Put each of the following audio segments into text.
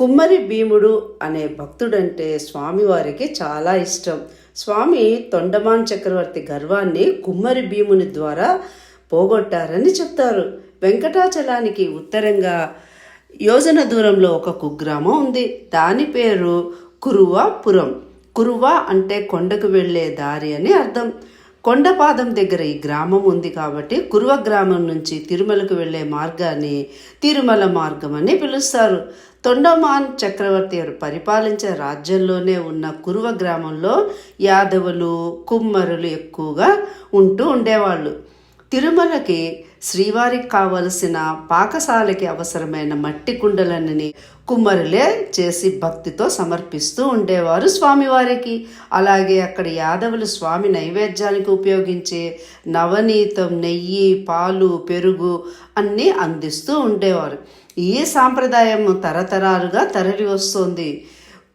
కుమ్మరి భీముడు అనే భక్తుడంటే స్వామివారికి చాలా ఇష్టం. స్వామి తొండమాన్ చక్రవర్తి గర్వాన్ని కుమ్మరి భీముని ద్వారా పోగొట్టారని చెప్తారు. వెంకటాచలానికి ఉత్తరంగా యోజన దూరంలో ఒక కుగ్రామం ఉంది. దాని పేరు కురువాపురం. కురువ అంటే కొండకు వెళ్ళే దారి అని అర్థం. కొండపాదం దగ్గర ఈ గ్రామం ఉంది కాబట్టి కురువ గ్రామం నుంచి తిరుమలకు వెళ్ళే మార్గాన్ని తిరుమల మార్గం అని పిలుస్తారు. తొండమాన్ చక్రవర్తి గారు పరిపాలించే రాజ్యంలోనే ఉన్న కురువ గ్రామంలో యాదవులు కుమ్మరులు ఎక్కువగా ఉంటూ ఉండేవాళ్ళు. తిరుమలకి శ్రీవారికి కావలసిన పాకశాలకి అవసరమైన మట్టి కుండలన్నీ కుమ్మరులే చేసి భక్తితో సమర్పిస్తూ ఉండేవారు స్వామివారికి. అలాగే అక్కడ యాదవులు స్వామి నైవేద్యానికి ఉపయోగించే నవనీతం నెయ్యి పాలు పెరుగు అన్నీ అందిస్తూ ఉండేవారు. ఈ సాంప్రదాయం తరతరాలుగా తరలి వస్తోంది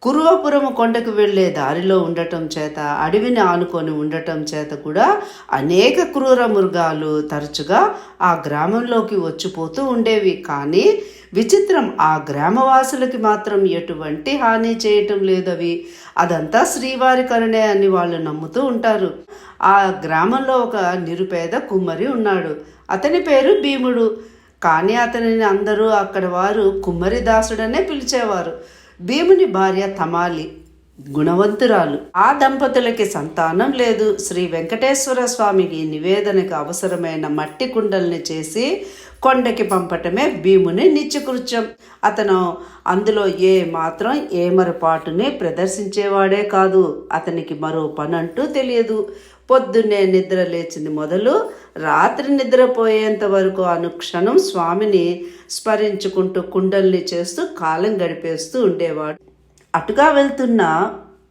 కురువపురము కొండకు వెళ్ళే దారిలో ఉండటం చేత అడవిని ఆనుకొని ఉండటం చేత కూడా అనేక క్రూర మృగాలు తరచుగా ఆ గ్రామంలోకి వచ్చిపోతూ ఉండేవి. కానీ విచిత్రం ఆ గ్రామవాసులకి మాత్రం ఎటువంటి హాని చేయటం లేదు అవి అదంతా శ్రీవారి కరుణే అని వాళ్ళు నమ్ముతూ ఉంటారు. ఆ గ్రామంలో ఒక నిరుపేద కుమ్మరి ఉన్నాడు. అతని పేరు భీముడు. కానీ అతనిని అందరూ అక్కడ వారు కుమ్మరి దాసుడనే పిలిచేవారు. భీముని భార్య తమాలి గుణవంతురాలు. ఆ దంపతులకి సంతానం లేదు. శ్రీ వెంకటేశ్వర స్వామికి నివేదనకు అవసరమైన మట్టి కుండల్ని చేసి కొండకి పంపటమే భీముని నిత్యకృత్యం. అతను అందులో ఏ మాత్రం ఏమరపాటుని ప్రదర్శించేవాడే కాదు. అతనికి మరో పనంటూ తెలియదు. పొద్దున్నే నిద్ర లేచింది మొదలు రాత్రి నిద్రపోయేంత వరకు అనుక్షణం స్వామిని స్మరించుకుంటూ కుండల్ని చేస్తూ కాలం గడిపేస్తూ ఉండేవాడు. అటుగా వెళ్తున్న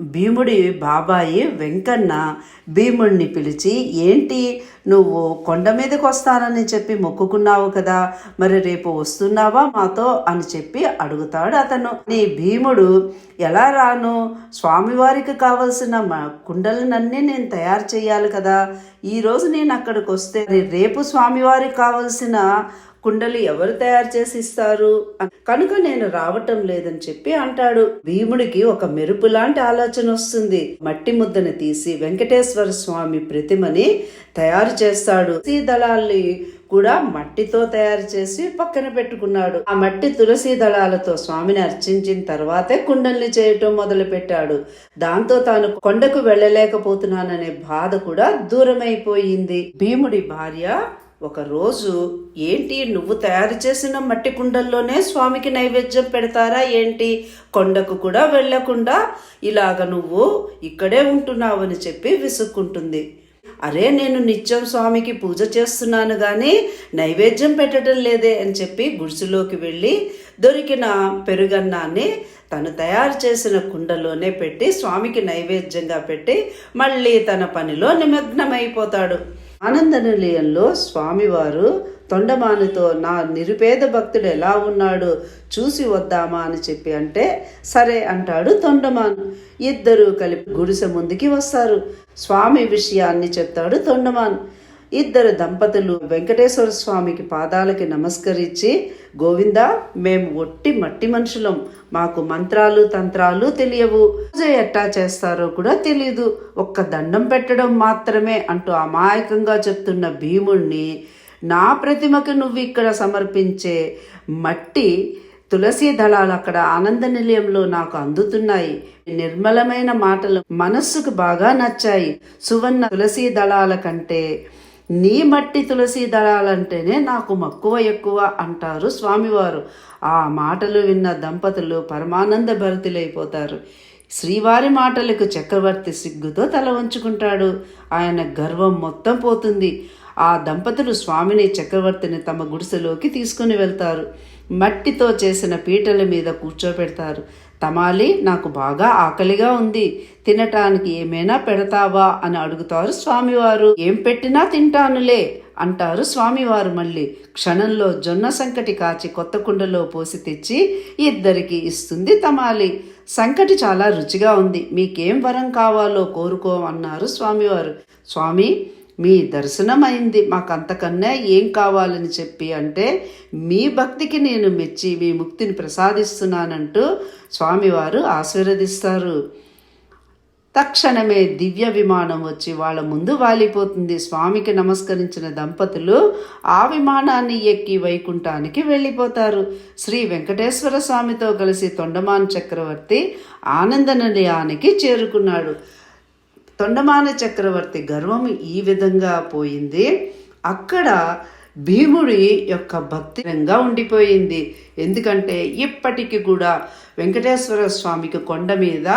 భీముడి బాబాయి వెంకన్న భీముడిని పిలిచి ఏంటి? నువ్వు కొండ మీదకి వస్తానని చెప్పి మొక్కుకున్నావు కదా మరి రేపు వస్తున్నావా మాతో? అని చెప్పి అడుగుతాడు అతను. నీ భీముడు ఎలా రాను? స్వామివారికి కావలసిన మా కుండలనన్నీ నేను తయారు చేయాలి కదా. ఈరోజు నేను అక్కడికి వస్తే రేపు స్వామివారికి కావలసిన కుండలు ఎవరు తయారు చేసి ఇస్తారు? కనుక నేను రావటం లేదని చెప్పి అంటాడు. భీముడికి ఒక మెరుపు లాంటి ఆలోచన వస్తుంది. మట్టి ముద్దను తీసి వెంకటేశ్వర స్వామి ప్రతిమని తయారు చేస్తాడు. దళాల్ని కూడా మట్టితో తయారు చేసి పక్కన పెట్టుకున్నాడు. ఆ మట్టి తులసి దళాలతో స్వామిని అర్చించిన తర్వాతే కుండల్ని చేయటం మొదలు పెట్టాడు దాంతో తాను కొండకు వెళ్ళలేకపోతున్నాననే బాధ కూడా దూరమైపోయింది. భీముడి భార్య ఒకరోజు ఏంటి నువ్వు తయారు చేసిన మట్టి కుండల్లోనే స్వామికి నైవేద్యం పెడతారా ఏంటి? కొండకు కూడా వెళ్ళకుండా ఇలాగ నువ్వు ఇక్కడే ఉంటున్నావని చెప్పి విసుక్కుంటుంది. అరే నేను నిత్యం స్వామికి పూజ చేస్తున్నాను కానీ నైవేద్యం పెట్టడం లేదే అని చెప్పి గుడిసెలోకి వెళ్ళి దొరికిన పెరుగన్నాన్ని తను తయారు చేసిన కుండలోనే పెట్టి స్వామికి నైవేద్యంగా పెట్టి మళ్ళీ తన పనిలో నిమగ్నమైపోతాడు. ఆనంద నిలయంలో స్వామివారు తొండమానుతో నా నిరుపేద భక్తుడు ఎలా ఉన్నాడు? చూసి వద్దామా? అని చెప్పి అంటే సరే అంటాడు తొండమాను. ఇద్దరు కలిపి గుడిసె ముందుకి వస్తారు. స్వామి విషయాన్ని చెప్తాడు తొండమాన్. ఇద్దరు దంపతులు వెంకటేశ్వర స్వామికి పాదాలకి నమస్కరించి గోవింద మేము ఒట్టి మట్టి మనుషులం. మాకు మంత్రాలు తంత్రాలు తెలియవు. పూజ ఎట్టా చేస్తారో కూడా తెలియదు ఒక్క దండం పెట్టడం మాత్రమే అంటూ అమాయకంగా చెప్తున్న భీముణ్ణి నా ప్రతిమకు నువ్వు ఇక్కడ సమర్పించే మట్టి తులసి దళాలు అక్కడ ఆనంద నిలయంలో నాకు అందుతున్నాయి. నిర్మలమైన మాటలు మనస్సుకు బాగా నచ్చాయి. సువర్ణ తులసి దళాల కంటే నీ మట్టి తులసి దళాలంటేనే నాకు మక్కువ ఎక్కువ అంటారు స్వామివారు. ఆ మాటలు విన్న దంపతులు పరమానంద భరితులైపోతారు. శ్రీవారి మాటలకు చక్రవర్తి సిగ్గుతో తల వంచుకుంటాడు. ఆయన గర్వం మొత్తం పోతుంది. ఆ దంపతులు స్వామిని చక్రవర్తిని తమ గుడిసెలోకి తీసుకుని వెళ్తారు. మట్టితో చేసిన పీటల మీద కూర్చోబెడతారు. తమాలి నాకు బాగా ఆకలిగా ఉంది. తినటానికి ఏమైనా పెడతావా? అని అడుగుతారు స్వామివారు. ఏం పెట్టినా తింటానులే అంటారు స్వామివారు మళ్ళీ. క్షణంలో జొన్న సంకటి కాచి కొత్త కుండలో పోసి తెచ్చి ఇద్దరికి ఇస్తుంది తమాలి. సంకటి చాలా రుచిగా ఉంది. మీకేం వరం కావాలో కోరుకో అన్నారు స్వామివారు. స్వామి మీ దర్శనం అయింది మాకు అంతకన్నా ఏం కావాలని చెప్పి అంటే మీ భక్తికి నేను మెచ్చి మీ ముక్తిని ప్రసాదిస్తున్నానంటూ స్వామివారు ఆశీర్వదిస్తారు. తక్షణమే దివ్య విమానం వచ్చి వాళ్ళ ముందు వాలిపోతుంది. స్వామికి నమస్కరించిన దంపతులు ఆ విమానాన్ని ఎక్కి వైకుంఠానికి వెళ్ళిపోతారు. శ్రీ వెంకటేశ్వర స్వామితో కలిసి తొండమాన్ చక్రవర్తి ఆనంద నిలయానికి చేరుకున్నాడు. తొండమాన చక్రవర్తి గర్వం ఈ విధంగా పోయింది. అక్కడ భీముడి యొక్క భక్తిగా ఉండిపోయింది. ఎందుకంటే ఇప్పటికీ కూడా వెంకటేశ్వర స్వామికి కొండ మీద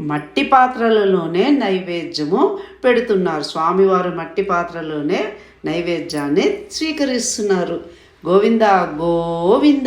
మట్టి పాత్రలలోనే నైవేద్యము పెడుతున్నారు. స్వామివారు మట్టి పాత్రలోనే నైవేద్యాన్ని స్వీకరిస్తున్నారు. గోవింద గోవింద